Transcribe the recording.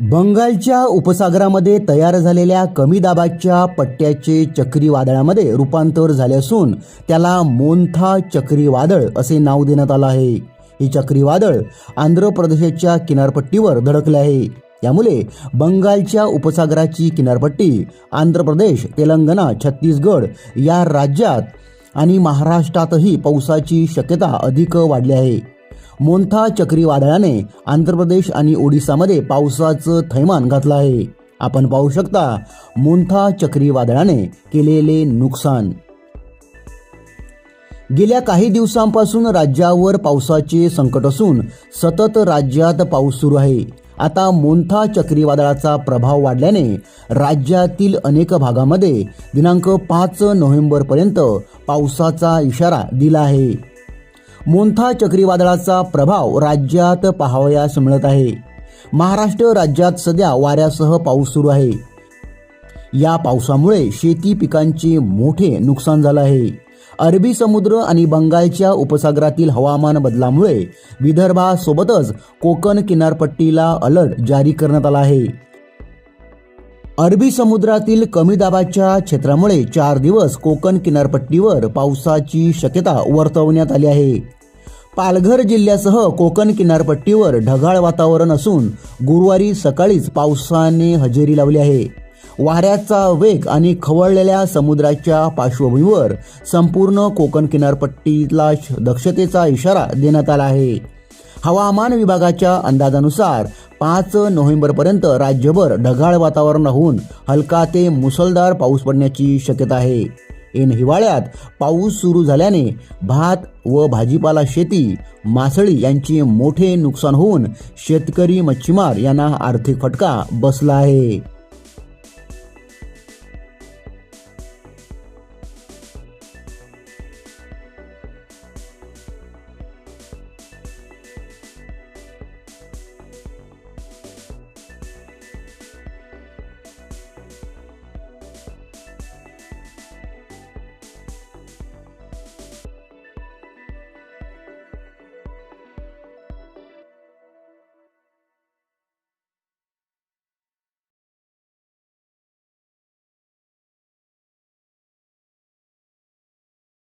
बंगालच्या उपसागरामध्ये तयार झालेल्या कमी दाबाच्या पट्ट्याचे चक्रीवादळामध्ये रूपांतर झाले असून त्याला मोन्था चक्रीवादळ असे नाव देण्यात आलं आहे. हे चक्रीवादळ आंध्र प्रदेशाच्या किनारपट्टीवर धडकले आहे. यामुळे बंगालच्या उपसागराची किनारपट्टी आंध्र प्रदेश तेलंगणा छत्तीसगड या राज्यात आणि महाराष्ट्रातही पावसाची शक्यता अधिक वाढली आहे. मोंथा चक्रीवादळाने आंध्र प्रदेश आणि ओडिसामध्ये पावसाचं थैमान घातलं आहे. आपण पाहू शकता मोंथा चक्रीवादळाने केलेले नुकसान. गेल्या काही दिवसांपासून राज्यावर पावसाचे संकट असून सतत राज्यात पाऊस सुरू आहे. आता मोंथा चक्रीवादळाचा प्रभाव वाढल्याने राज्यातील अनेक भागामध्ये दिनांक पाच नोव्हेंबरपर्यंत पावसाचा इशारा दिला आहे. मोन्था चक्रीवादळाचा प्रभाव राज्यात पाहावयास मिळत आहे. महाराष्ट्र राज्यात सध्या वाऱ्यासह पाऊस सुरू आहे. या पावसामुळे शेती पिकांचे मोठे नुकसान झालं आहे. अरबी समुद्र आणि बंगालच्या उपसागरातील हवामान बदलामुळे विदर्भासोबतच कोकण किनारपट्टीला अलर्ट जारी करण्यात आला आहे. अरबी समुद्रातील कमी दाबाच्या क्षेत्रामुळे चार दिवस कोकण किनारपट्टीवर पावसाची शक्यता वर्तवण्यात आली आहे. पालघर जिल्ह्यासह कोकण किनारपट्टीवर ढगाळ वातावरण असून गुरुवारी सकाळीच पावसाने हजेरी लावली आहे. वाऱ्याचा वेग आणि खवळलेल्या समुद्राच्या पार्श्वभूमीवर संपूर्ण कोकण किनारपट्टीला दक्षतेचा इशारा देण्यात आला आहे. हवामान विभागाच्या अंदाजानुसार पाच नोव्हेंबरपर्यंत राज्यभर ढगाळ वातावरण राहून हलका ते मुसळधार पाऊस पडण्याची शक्यता आहे. ऐन हिवाळ्यात पाऊस सुरू झाल्याने भात व भाजीपाला शेती मासळी यांचे मोठे नुकसान होऊन शेतकरी मच्छीमार यांना आर्थिक फटका बसला आहे.